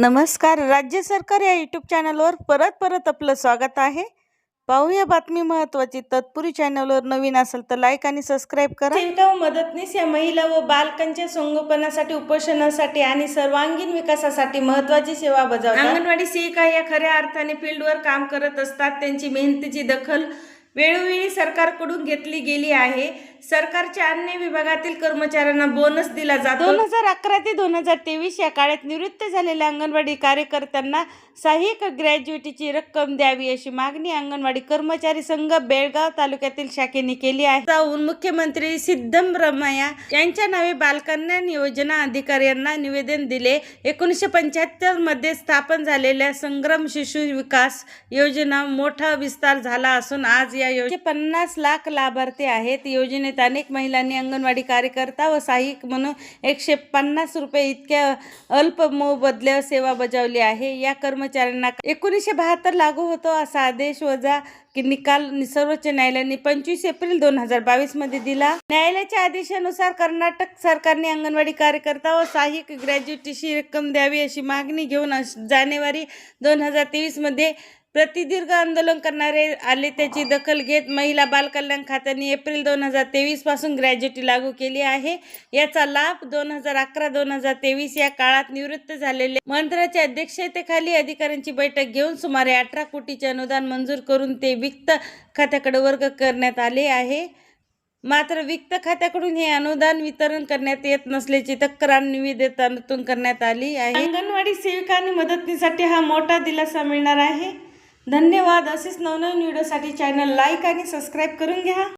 नमस्कार राज्य सरकार या यूट्यूब चॅनलवर परत परत आपलं स्वागत आहे. पाहूया बातमी महत्त्वाची तत्पुरी चॅनलवर नवीन असेल तर लाईक आणि सबस्क्राईब करा. सेविका व मदतनीस या महिला व बालकांच्या संगोपनासाठी उपोषणासाठी आणि सर्वांगीण विकासासाठी महत्त्वाची सेवा बजावतात. अंगणवाडी सेविका या खऱ्या अर्थाने फील्डवर काम करत असतात. त्यांची मेहनतीची दखल वेळोवेळी सरकारकडून घेतली गेली आहे. सरकारच्या अन्य विभागातील कर्मचाऱ्यांना बोनस दिला जातो. दोन हजार अकरा ते दोन हजार तेवीस या काळात निवृत्त झालेल्या अंगणवाडी कार्यकर्त्यांना सहाय्यक ग्रॅज्युएटीची रक्कम द्यावी अशी मागणी अंगणवाडी कर्मचारी संघ बेळगाव तालुक्यातील शाखेने केली आहे. जाऊन मुख्यमंत्री सिद्धरामय्या यांच्या नावे बालकल्याण योजना अधिकाऱ्यांना निवेदन दिले. एकोणीसशे पंच्याहत्तरमध्ये स्थापन झालेल्या संग्राम शिशु विकास योजना मोठा विस्तार झाला असून आज या योजने पन्नास लाख लाभार्थी आहेत. योजनेत अनेक महिलांनी अंगणवाडी कार्यकर्ता व सहाय्यक म्हणून एकशे पन्नास रुपये इतक्या अल्प मोबदल्या सेवा बजावली आहे. या कर्मचाऱ्यांना एकोणीसशे बहात्तर लागू होतो असा आदेश वजा की निकाल सर्वोच्च न्यायालयाने पंचवीस एप्रिल दोन हजार बावीसमध्ये दिला. न्यायालयाच्या आदेशानुसार कर्नाटक सरकारने अंगणवाडी कार्यकर्ता व सहाय्यक ग्रॅज्युएटीची रक्कम द्यावी अशी मागणी घेऊन जानेवारी दोन हजार तेवीसमध्ये प्रतिदीर्घ आंदोलन करणारे आले त्याची दखल घेत महिला बालकल्याण खात्याने एप्रिल दोन हजार तेवीसपासून ग्रॅज्युटी लागू केली आहे. याचा लाभ दोन हजार अकरा दोन हजार तेवीस या काळात निवृत्त झालेले मंत्र्याच्या अध्यक्षतेखाली अधिकाऱ्यांची बैठक घेऊन सुमारे अठरा कोटीचे अनुदान मंजूर करून ते वित्त खात्याकडे वर्ग करण्यात आले आहे. मात्र वित्त खात्याकडून हे अनुदान वितरण करण्यात येत नसल्याची तक्रार निवेदनातून करण्यात आली आहे. अंगणवाडी सेविका आणि मदतीसाठी हा मोठा दिलासा मिळणार आहे. धन्यवाद. असेच नवनवीन व्हिडिओसाठी चॅनल लाईक आणि सबस्क्राईब करून घ्या.